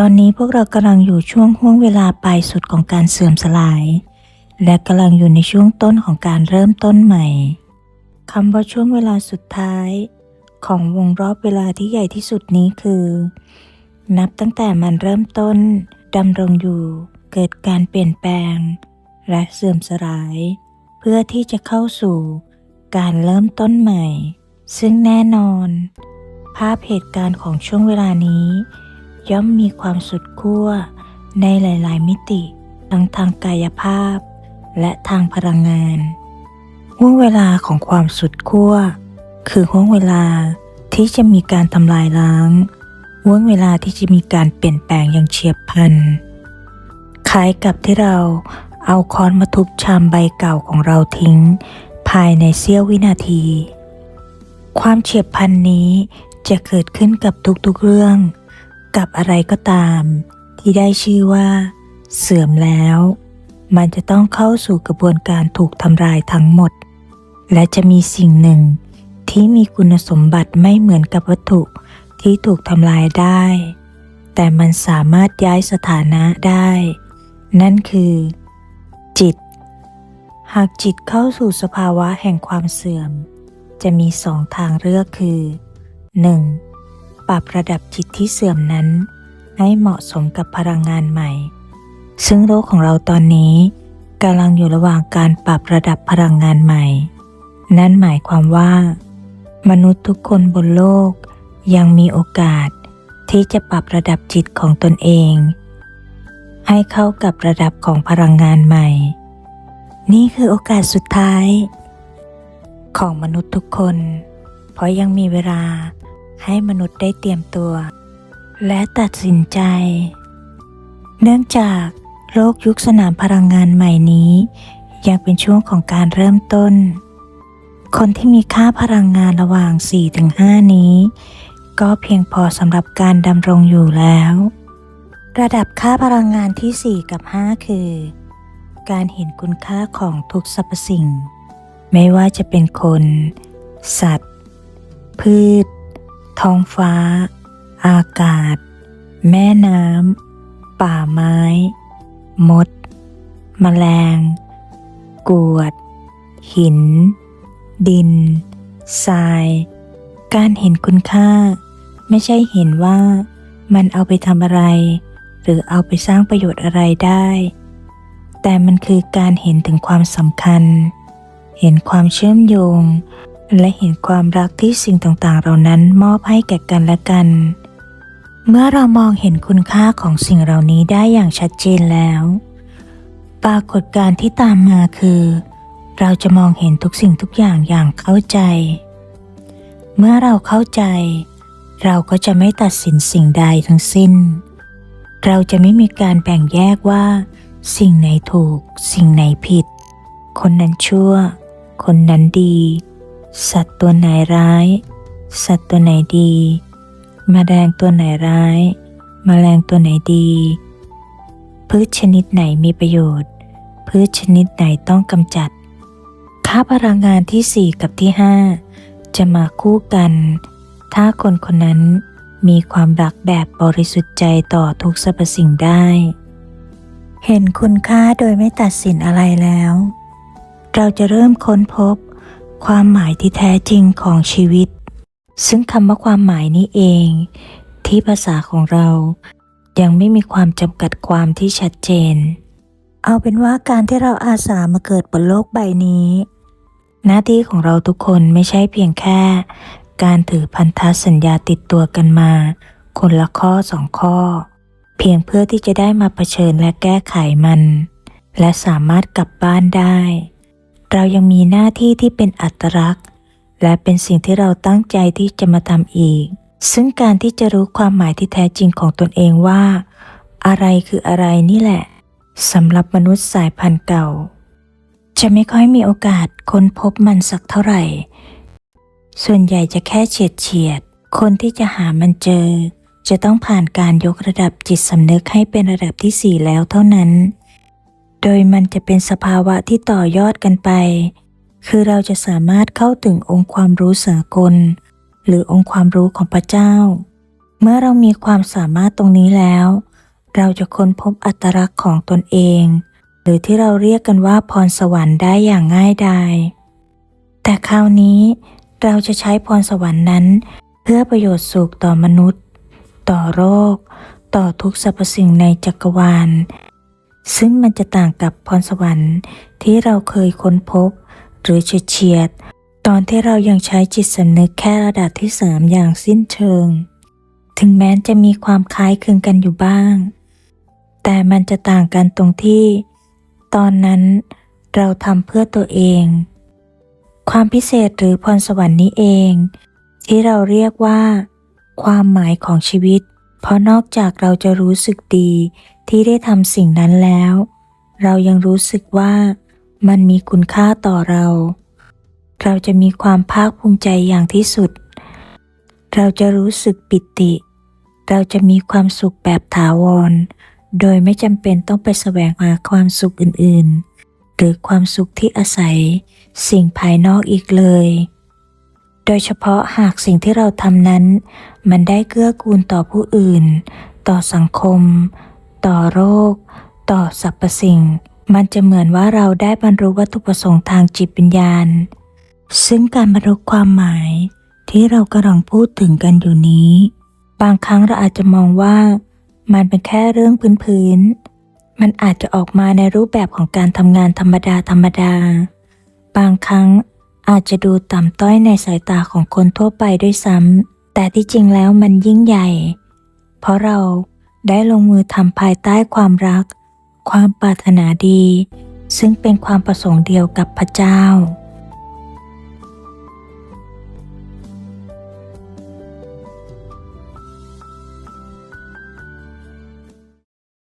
ตอนนี้พวกเรากำลังอยู่ช่วงห่วงเวลาปลายสุดของการเสื่อมสลาย และกำลังอยู่ในช่วงต้นของการเริ่มต้นใหม่คำว่าช่วงเวลาสุดท้าย ของวงรอบเวลาที่ใหญ่ที่สุดนี้คือ นับตั้งแต่มันเริ่มต้นดำรงอยู่ เกิดการเปลี่ยนแปลง และเสื่อมสลาย เพื่อที่จะเข้าสู่การเริ่มต้นใหม่ ซึ่งแน่นอน ภาพเหตุการณ์ของช่วงเวลานี้ ย่อมมีความสุดขั้วในหลาย ๆ มิติ ทั้งทางกายภาพ และทางพลังงานห่วงเวลาของความสุดขั้วคือห่วงเวลาที่จะมีการทำลายล้างห่วงเวลาที่จะมีการเปลี่ยนแปลงอย่างเฉียบพลันคล้ายกับที่เราเอาค้อนมาทุบชามใบเก่าของเราทิ้ง ภายในเสี้ยววินาที ความเฉียบพลันนี้จะเกิดขึ้นกับทุกๆเรื่อง กับอะไรก็ตาม ที่ได้ชื่อว่า เสื่อมแล้ว มันจะต้องเข้าสู่กระบวนการถูกทำลายทั้งหมด และจะมีสิ่งหนึ่งที่มีคุณสมบัติไม่เหมือนกับวัตถุที่ถูกทำลายได้ แต่มันสามารถย้ายสถานะได้ นั่นคือ จิต หากจิตเข้าสู่สภาวะแห่งความเสื่อม จะมีสองทางเลือกคือ 1. ปรับระดับจิตที่เสื่อมนั้น ให้เหมาะสมกับพลังงานใหม่ ซึ่งโลกของเราตอนนี้กำลังอยู่ระหว่างการปรับระดับพลังงานใหม่ นั่นหมายความว่า มนุษย์ทุกคนบนโลกยังมีโอกาสที่จะปรับระดับจิตของตนเอง ให้เข้ากับระดับของพลังงานใหม่ นี่คือโอกาสสุดท้าย ของมนุษย์ทุกคน เพราะยังมีเวลา ให้มนุษย์ได้เตรียมตัว และตัดสินใจ เนื่องจากโลกยุคสนามพลังงานใหม่นี้ ยังเป็นช่วงของการเริ่มต้น คนที่มีค่าพลังงานระหว่าง 4-5 นี้ ก็เพียงพอสำหรับการดำรงอยู่แล้ว ระดับค่าพลังงานที่ 4 กับ 5 คือ การเห็นคุณค่าของทุกสรรพสิ่ง ไม่ว่าจะเป็นคน สัตว์ พืช ท้องฟ้า อากาศ แม่น้ำ ป่าไม้ มด แมลง กวด หิน ดิน ทราย การเห็นคุณค่า ไม่ใช่เห็นว่ามันเอาไปทำอะไร หรือเอาไปสร้างประโยชน์อะไรได้ แต่มันคือการเห็นถึงความสำคัญ เห็นความเชื่อมโยง และเห็นความรักที่สิ่งต่างๆ เหล่านั้นมอบให้แก่กันและกัน เมื่อเรามองเห็นคุณค่าของสิ่งเหล่านี้ได้อย่างชัดเจนแล้ว ปรากฏการณ์ที่ตามมาคือ เราจะมองเห็นทุกสิ่งทุกอย่างอย่างเข้าใจ เมื่อเราเข้าใจ เราก็จะไม่ตัดสินสิ่งใดทั้งสิ้น เราจะไม่มีการแบ่งแยกว่า สิ่งไหนถูก สิ่งไหนผิด คนนั้นชั่ว คนนั้นดี สัตว์ตัวไหนร้าย สัตว์ตัวไหนดีมแมลงตัวไหนร้ายมแมลงตัวไหนดี พืชชนิดไหนมีประโยชน์ พืชชนิดไหนต้องกำจัด ค่าพลังงานที่ 4 กับที่ 5 จะมาคู่กัน ถ้าคนคนนั้นมีความรักแบบบริสุทธิ์ใจต่อทุกสรรพสิ่งได้ เห็นคุณค่าโดยไม่ตัดสินอะไรแล้ว เราจะเริ่มค้นพบ ความหมายที่แท้จริงของชีวิต ซึ่งคำว่าความหมายนี้เอง ที่ภาษาของเรายังไม่มีความจำกัดความที่ชัดเจน เอาเป็นว่าการที่เราอาสามาเกิดบนโลกใบนี้ หน้าที่ของเราทุกคนไม่ใช่เพียงแค่ การถือพันธสัญญาติดตัวกันมา คนละข้อสองข้อ เพียงเพื่อที่จะได้มาเผชิญและแก้ไขมัน และสามารถกลับบ้านได้ เรายังมีหน้าที่ที่เป็นอัตลักษณ์ และเป็นสิ่งที่เราตั้งใจที่จะมาทำอีก ซึ่งการที่จะรู้ความหมายที่แท้จริงของตนเองว่า อะไรคืออะไรนี่แหละสำหรับมนุษย์สายพันธุ์เก่า จะไม่ค่อยมีโอกาสค้นพบมันสักเท่าไหร่ ส่วนใหญ่จะแค่เฉียดเฉียด คนที่จะหามันเจอ จะต้องผ่านการยกระดับจิตสำนึกให้เป็นระดับที่สี่แล้วเท่านั้น โดยมันจะเป็นสภาวะที่ต่อยอดกันไป คือเราจะสามารถเข้าถึงองค์ความรู้สากล หรือองค์ความรู้ของพระเจ้า เมื่อเรามีความสามารถตรงนี้แล้ว เราจะค้นพบอัตลักษณ์ของตนเอง หรือที่เราเรียกกันว่าพรสวรรค์ได้อย่างง่ายดายแต่คราวนี้เราจะใช้พรสวรรค์นั้น เพื่อประโยชน์สุขต่อมนุษย์ ต่อโรค ต่อทุกสรรพสิ่งในจักรวาล ซึ่งมันจะต่างกับพรสวรรค์ที่เราเคยค้นพบ หรือเฉียดๆตอนที่เรายังใช้จิตสำนึกแค่ระดับที่สามอย่างสิ้นเชิง ถึงแม้จะมีความคล้ายคลึงกันอยู่บ้าง แต่มันจะต่างกันตรงที่ ตอนนั้นเราทำเพื่อตัวเอง ความพิเศษหรือพรสวรรค์นี้เอง ที่เราเรียกว่า ความหมายของชีวิต เพราะนอกจากเราจะรู้สึกดีที่ได้ทำสิ่งนั้นแล้ว เรายังรู้สึกว่ามันมีคุณค่าต่อเรา เราจะมีความภาคภูมิใจอย่างที่สุด เราจะรู้สึกปิติ เราจะมีความสุขแบบถาวร โดยไม่จำเป็นต้องไปแสวงหาความสุขอื่นๆ หรือความสุขที่อาศัย สิ่งภายนอกอีกเลย โดยเฉพาะหากสิ่งที่เราทำนั้น มันได้เกื้อกูลต่อผู้อื่น ต่อสังคม ต่อโรค ต่อสรรพสิ่ง มันจะเหมือนว่าเราได้บรรลุวัตถุประสงค์ทางจิตวิญญาณ ซึ่งการบรรลุความหมายที่เรากำลังพูดถึงกันอยู่นี้ บางครั้งเราอาจจะมองว่า มันเป็นแค่เรื่องพื้นๆ มันอาจจะออกมาในรูปแบบของการทำงานธรรมดาธรรมดา บางครั้ง อาจจะดูต่ำต้อยในสายตาของคนทั่วไปด้วยซ้ำ แต่ที่จริงแล้วมันยิ่งใหญ่ เพราะเราได้ลงมือทำภายใต้ความรัก ความปรารถนาดี ซึ่งเป็นความประสงค์เดียวกับพระเจ้า